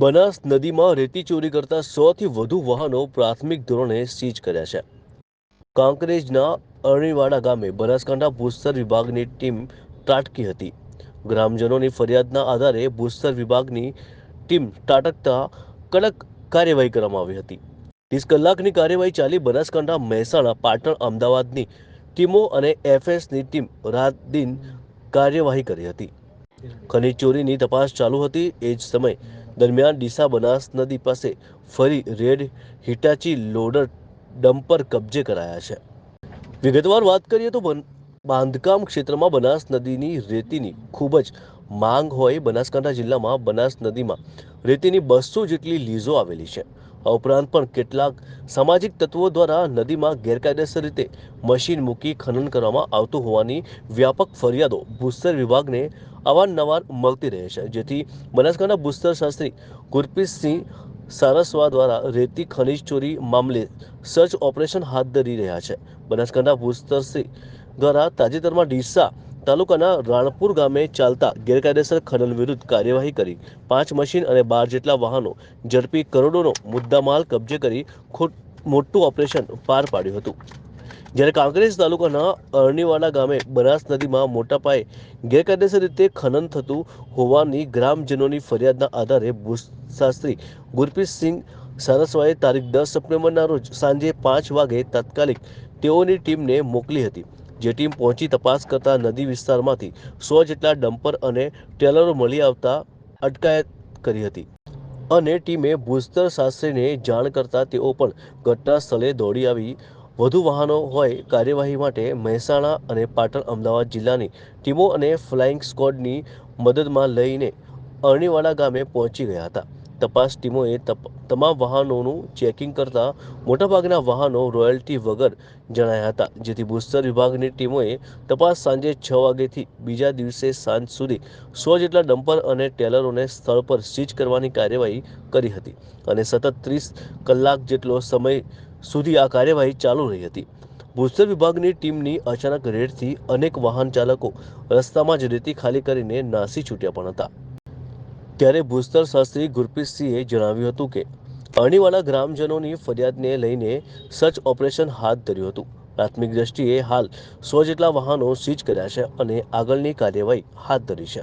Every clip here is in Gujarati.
બનાસ નદીમાં રેતી ચોરી કરતા સોથી વધુ વાહનો પ્રાથમિક ધોરણે સીઝ કર્યા છે. કાંકરેજના અરણીવાડા ગામે બનાસકાંઠા ભૂસ્તર વિભાગની ટીમ ત્રાટકી હતી. ગ્રામજનોની ફરિયાદના આધારે ભૂસ્તર વિભાગની ટીમ ત્રાટકતા કડક કાર્યવાહી કરવામાં આવી હતી. ત્રીસ કલાકની કાર્યવાહી ચાલી બનાસકાંઠા મહેસાણા, પાટણ, અમદાવાદની ટીમો અને એફએસની ટીમ રાત દિન કાર્યવાહી કરી હતી. ખનીજ ચોરીની તપાસ ચાલુ હતી. એ જ સમય દરમિયાન ડીસા બનાસ નદી પાસે ફરી રેડ હિટાચી લોડર ડમ્પર કબજે કરાયા છે. વિગતવાર વાત કરીએ તો બાંધકામ ક્ષેત્રમાં બનાસ નદીની રેતીની ખૂબ જ માંગ હોય બનાસકાંઠા જિલ્લામાં બનાસ નદીમાં રેતીની બસો જેટલી લીઝો આવેલી છે. આ ઉપરાંત પણ કેટલાક સામાજિક તત્વો દ્વારા નદીમાં ગેરકાયદેસર રીતે મશીન મૂકી ખનન કરવામાં આવતું હોવાની વ્યાપક ફરિયાદો ભૂસ્તર વિભાગને અવારનવાર મળતી રહે છે. જેથી બનાસકાંઠા ભૂસ્તર શાસ્ત્રી ગુરપ્રીતસિંહ સારસ્વા દ્વારા રેતી ખનીજ ચોરી મામલે સર્ચ ઓપરેશન હાથ ધરી રહ્યા છે. બનાસકાંઠા ભૂસ્તરસિંહ દ્વારા તાજેતરમાં ડીસા તાલુકાના રાણપુર ગામે ચાલતા ગેરકાયદેસર ખનન વિરુદ્ધ કાર્યવાહી કરી પાંચ મશીન અને બાર જેટલા વાહનો ઝડપી કરોડોનો મુદ્દામાલ કબજે કરી મોટું ઓપરેશન પાર પાડ્યું હતું. જ્યારે કાંકરેજ તાલુકાના અરણીવાડા ગામે બનાસ નદીમાં મોટા પાયે ગેરકાયદેસર રીતે ખનન થતું હોવાની ગ્રામજનોની ફરિયાદના આધારે ભૂશાસ્ત્રી ગુરપ્રીતસિંહ સારસ્વાએ તારીખ દસ સપ્ટેમ્બરના રોજ સાંજે પાંચ વાગે તાત્કાલિક તેઓની ટીમને મોકલી હતી. જે ટીમ પહોંચી તપાસ કરતા નદી વિસ્તારમાંથી સો જેટલા ડમ્પર અને ટેલરો મળી આવતા અટકાયત કરી હતી. અને ટીમે ભૂસ્તર શાસ્ત્રીને જાણ કરતા તેઓ પણ ઘટના સ્થળે દોડી આવી. વધુ વાહનો હોય કાર્યવાહી માટે મહેસાણા અને પાટણ અમદાવાદ જિલ્લાની ટીમો અને ફ્લાઇંગ સ્કોડની મદદમાં લઈને અરણીવાડા ગામે પહોંચી ગયા હતા. તપાસ ટીમોએ તમામ વાહનોનું ચેકિંગ કરતા મોટાભાગના વાહનો રોયલ્ટી વગર જણાયા હતા, જેથી ભૂસ્તર વિભાગની ટીમોએ તપાસ સાંજે છ વાગ્યેથી બીજા દિવસે સાંજ સુધી સો જેટલા ડમ્પર અને ટેલરોને સ્થળ પર સીઝ કરવાની કાર્યવાહી કરી હતી અને સતત ત્રીસ કલાક જેટલો સમય સુધી આ કાર્યવાહી ચાલુ રહી હતી. ભૂસ્તર વિભાગની ટીમની અચાનક રેડથી અનેક વાહન ચાલકો રસ્તામાં જ રેતી ખાલી કરીને નાસી છૂટ્યા પણ હતા. ત્યારે ભૂસ્તર શાસ્ત્રી ગુરપ્રીતસિંહે જણાવ્યું હતું કે અરણીવાલા ગ્રામજનોની ફરિયાદને લઈને સર્ચ ઓપરેશન હાથ ધર્યું હતું. પ્રાથમિક દ્રષ્ટિએ હાલ સો જેટલા વાહનો સીઝ કર્યા છે અને આગળની કાર્યવાહી હાથ ધરી છે.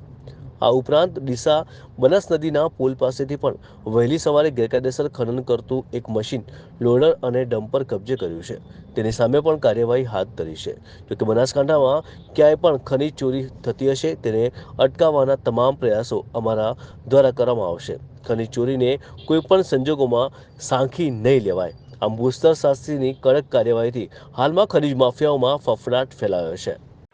આ ઉપરાંત ડીસા બનાસ નદીના પુલ પાસેથી પણ વહેલી સવારે ગેરકાયદેસર ખનન કરતું એક મશીન લોડર અને ડમ્પર કબજે કર્યું છે. તેની સામે પણ કાર્યવાહી હાથ ધરી છે. જોકે બનાસકાંઠામાં ક્યાંય પણ ખનીજ ચોરી થતી હશે તેને અટકાવવાના તમામ પ્રયાસો અમારા દ્વારા કરવામાં આવશે. ખનીજ ચોરીને કોઈ પણ સંજોગોમાં સાંખી નહીં લેવાય. આમ ભૂસ્તર શાસ્ત્રીની કડક કાર્યવાહીથી હાલમાં ખનીજ માફિયાઓમાં ફફડાટ ફેલાયો છે.